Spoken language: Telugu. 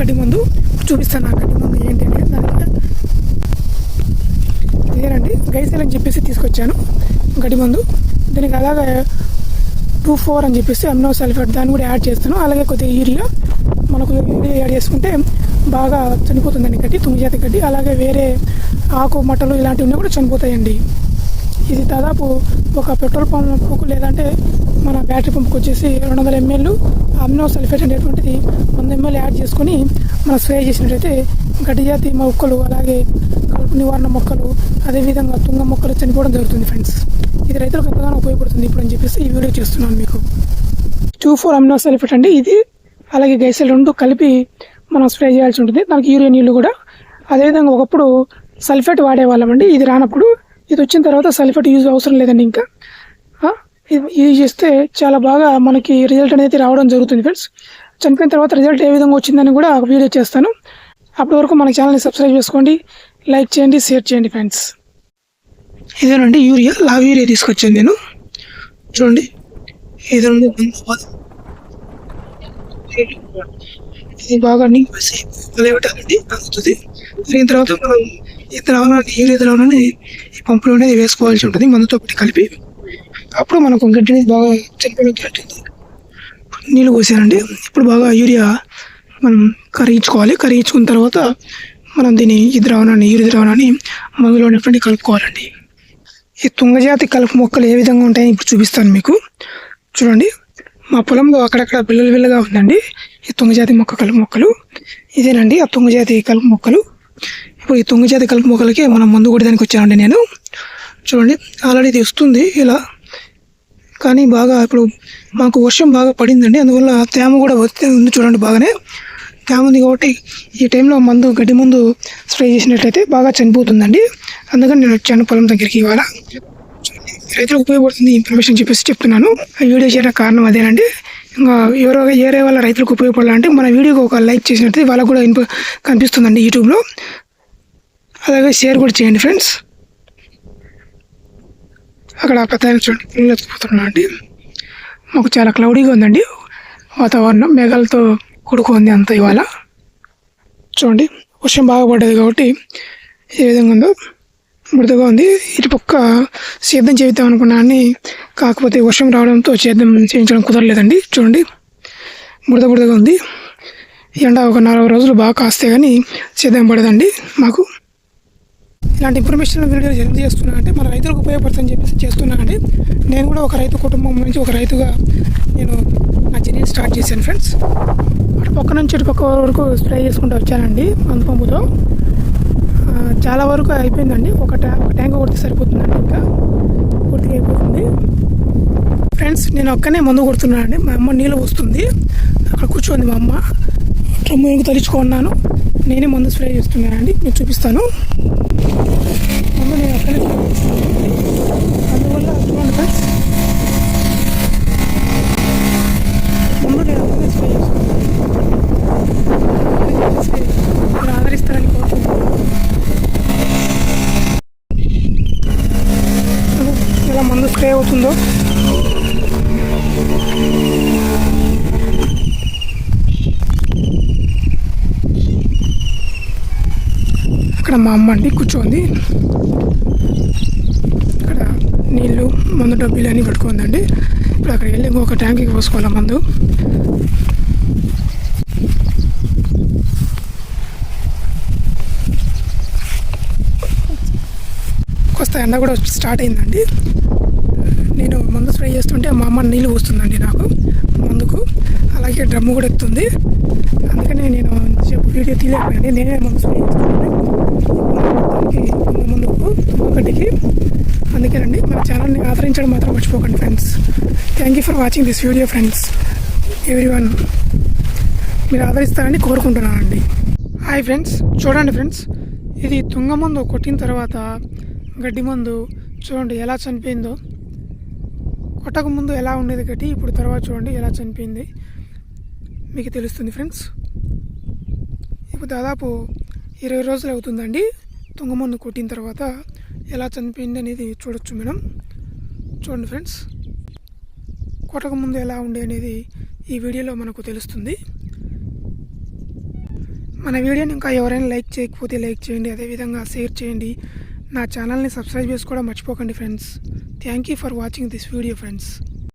గడ్డి మందు చూపిస్తాను ఆ గడ్డి మందు ఏంటి దాని ఇదేనండి గైసెల్ అని చెప్పేసి తీసుకొచ్చాను. గడ్డి మందు. దీనికి అలాగే టూ ఫోర్ అని చెప్పేసి అమ్నో సల్ఫేట్ దాన్ని కూడా యాడ్ చేస్తాను. అలాగే కొద్దిగా యూరియా మనకు యూరియా యాడ్ చేసుకుంటే బాగా చనిపోతుందండి గడ్డి తుమ్మిజాతి గడ్డి. అలాగే వేరే ఆకు మటలు ఇలాంటివన్నీ కూడా చనిపోతాయండి. ఇది దాదాపు ఒక పెట్రోల్ పంప్కు లేదంటే మన బ్యాటరీ పంప్కి వచ్చేసి రెండు వందల ఎంఎల్ అమినో సల్ఫేట్ అనేటువంటిది వంద ఎంఎల్ యాడ్ చేసుకొని మనం స్ప్రే చేసినట్టయితే గడ్డి జాతి మొక్కలు అలాగే కలుపు నివారణ మొక్కలు అదేవిధంగా తుంగ మొక్కలు చనిపోవడం జరుగుతుంది ఫ్రెండ్స్. ఇది రైతులకు ఎంతగానో ఉపయోగపడుతుంది ఇప్పుడు అని చెప్పేసి ఈ వీడియో చేస్తున్నాను మీకు. టూ ఫోర్ అమినో సల్ఫేట్ అండి ఇది. అలాగే గైసెల్ రెండు కలిపి మనం స్ప్రే చేయాల్సి ఉంటుంది. దానికి యూరియా నీళ్ళు కూడా. అదేవిధంగా ఒకప్పుడు సల్ఫేట్ వాడేవాళ్ళం అండి ఇది రానప్పుడు ఇది వచ్చిన తర్వాత సల్ఫేట్ యూజ్ అవసరం లేదండి ఇంకా. యూజ్ చేస్తే చాలా బాగా మనకి రిజల్ట్ అనేది రావడం జరుగుతుంది ఫ్రెండ్స్. చనిపోయిన తర్వాత రిజల్ట్ ఏ విధంగా వచ్చిందని కూడా ఒక వీడియో చేస్తాను. అప్పటి వరకు మన ఛానల్ని సబ్స్క్రైబ్ చేసుకోండి లైక్ చేయండి షేర్ చేయండి ఫ్రెండ్స్ ఇదేనండి యూరియా లావ్ యూరియా తీసుకొచ్చాను నేను. చూడండి. ఇది ఇది బాగా నింపేసి వేసి కలబెట్టాలండి అందుతుంది దీని తర్వాత మనం ఈ ద్రావణాన్ని ఈ ద్రావణాన్ని ఈ పంపులోనే వేసుకోవాల్సి ఉంటుంది మందుతో పెట్టి కలిపి. అప్పుడు మనకు గడ్డిని బాగా చనిపోవడం జరుగుతుంది నీళ్ళు పోసానండి ఇప్పుడు బాగా యూరియా మనం కరిగించుకోవాలి. కరిగించుకున్న తర్వాత మనం దీన్ని ఈ ద్రావణాన్ని ఈ ద్రావణాన్ని మందులో ఉన్నటువంటి కలుపుకోవాలండి. ఈ తుంగజాతి కలుపు మొక్కలు ఏ విధంగా ఉంటాయని ఇప్పుడు చూపిస్తాను మీకు. చూడండి. మా పొలంలో అక్కడక్కడ బిల్లలు బిల్లగా ఉందండి. ఈ తుంగజాతి మొక్క కలుపు మొక్కలు. ఇదేనండి ఆ తుంగజాతి కలుపు మొక్కలు. ఇప్పుడు ఈ తుంగజాతి కలుపు మొక్కలకి మనం మందు కొట్టడానికి వచ్చానండి నేను. చూడండి ఆల్రెడీ ఇది వస్తుంది ఇలా. కానీ బాగా ఇప్పుడు మాకు వర్షం బాగా పడిందండి అందువల్ల తేమ కూడా ఉంది చూడండి బాగానే. తేమ ఉంది కాబట్టి ఈ టైంలో మందు గడ్డి మందు స్ప్రే చేసినట్లయితే బాగా చనిపోతుందండి. అందుకని నేను వచ్చాను పొలం దగ్గరికి ఇవాళ. రైతులకు ఉపయోగపడుతుంది ఇన్ఫర్మేషన్ చెప్పేసి చెప్తున్నాను. ఆ వీడియో చేయడానికి కారణం అదేనండి. ఇంకా ఎవరో ఏరే వాళ్ళ రైతులకు ఉపయోగపడాలంటే మన వీడియోకి ఒక లైక్ చేసినట్టు వాళ్ళకు కూడా ఇన్పు కనిపిస్తుందండి యూట్యూబ్లో. అలాగే షేర్ కూడా చేయండి ఫ్రెండ్స్. అక్కడ పెద్ద చూడండి అండి. మాకు చాలా క్లౌడీగా ఉందండి. వాతావరణం మేఘాలతో కూడుకుంది అంత ఇవాళ. చూడండి వర్షం బాగా పడ్డది కాబట్టి ఏ విధంగా ఉందో మృదుగా ఉంది. ఇటుపక్క సేద్యం చేద్దాం అనుకున్నాను కాకపోతే వర్షం రావడంతో సేద్యం చేయించడం కుదరలేదండి. చూడండి. బురద బురదగా ఉంది. ఎండ ఒక నాలుగు రోజులు బాగా కాస్తే కానీ సేద్యం పడదండి మాకు. ఇలాంటి ఇన్ఫర్మేషన్ వీడియో ఎందుకు చేస్తున్నా అంటే మన రైతులకు ఉపయోగపడుతుందని చెప్పేసి చేస్తున్నానండి నేను కూడా ఒక రైతు కుటుంబం నుంచి ఒక రైతుగా నేను నా జర్నీ స్టార్ట్ చేశాను ఫ్రెండ్స్. అటు పక్క నుంచి ఇటు పక్క వరకు స్ప్రే చేసుకుంటూ వచ్చానండి. మందు పంపుతో. చాలా వరకు అయిపోయిందండి. ఒక ట్యా ఒక ట్యాంక్ కొడితే సరిపోతుందండి ఇంకా. పూర్తిగా అయిపోతుంది. ఫ్రెండ్స్ నేను ఒక్కనే మందు కొడుతున్నానండి. మా అమ్మ నీళ్ళు వస్తుంది అక్కడ కూర్చోంది మా అమ్మ. ట్రమ్ము ఇంక తలుచుకున్నాను నేనే మందు స్ప్రే చేస్తున్నానండి. మీకు చూపిస్తాను. మందు నేను ఒక్కనే స్ప్రే చేస్తున్నానండి అందువల్ల చూడండి ఫ్రెండ్స్ మందు నేను ఒక్కనే స్ప్రే చేస్తున్నాను మీరు ఆదరిస్తారని కోరుకుంటున్నాను ఎలా మందు స్ప్రే అవుతుందో? అక్కడ మా అమ్మ అండి కూర్చోంది. ఇక్కడ నీళ్ళు మందు డబ్బీలు అన్నీ పెట్టుకుందండి. ఇప్పుడు అక్కడికి వెళ్ళి ఇంకొక ట్యాంక్కి పోసుకోవాలి మందు? కొస్త ఎండ కూడా స్టార్ట్ అయిందండి. నేను మందు స్ప్రే చేస్తుంటే మా అమ్మ నీళ్ళు పోస్తుందండి నాకు మందుకు. అలాగే డ్రమ్ము కూడా ఎక్కుతుంది. అందుకనే నేను చెప్పు వీడియో తీయలేకపోయాను. నేనే మందు స్ప్రే చేస్తున్నాను. ముందుకు ఒకటికి అందుకేనండి మన ఛానల్ని ఆదరించడం మాత్రం మర్చిపోకండి friends. Thank you for watching this video friends everyone మీరు ఆదరిస్తారని కోరుకుంటున్నానండి. హాయ్ ఫ్రెండ్స్ చూడండి ఫ్రెండ్స్ ఇది తుంగ మందు కొట్టిన తర్వాత గడ్డి మందు చూడండి ఎలా చనిపోయిందో. కొట్టక ముందు ఎలా ఉండేది గడ్డి ఇప్పుడు తర్వాత చూడండి ఎలా చనిపోయింది. మీకు తెలుస్తుంది ఫ్రెండ్స్. ఇప్పుడు దాదాపు ఇరవై రోజులు అవుతుందండి. తుంగమన్ను కొట్టిన తర్వాత ఎలా చనిపోయింది అనేది చూడొచ్చు మేడం. చూడండి ఫ్రెండ్స్. కొట్టక ముందు ఎలా ఉండే అనేది ఈ వీడియోలో మనకు తెలుస్తుంది. మన వీడియోని ఇంకా ఎవరైనా లైక్ చేయకపోతే లైక్ చేయండి అదేవిధంగా షేర్ చేయండి. నా ఛానల్ని సబ్స్క్రైబ్ చేసుకోవడం మర్చిపోకండి friends. Thank you for watching this video friends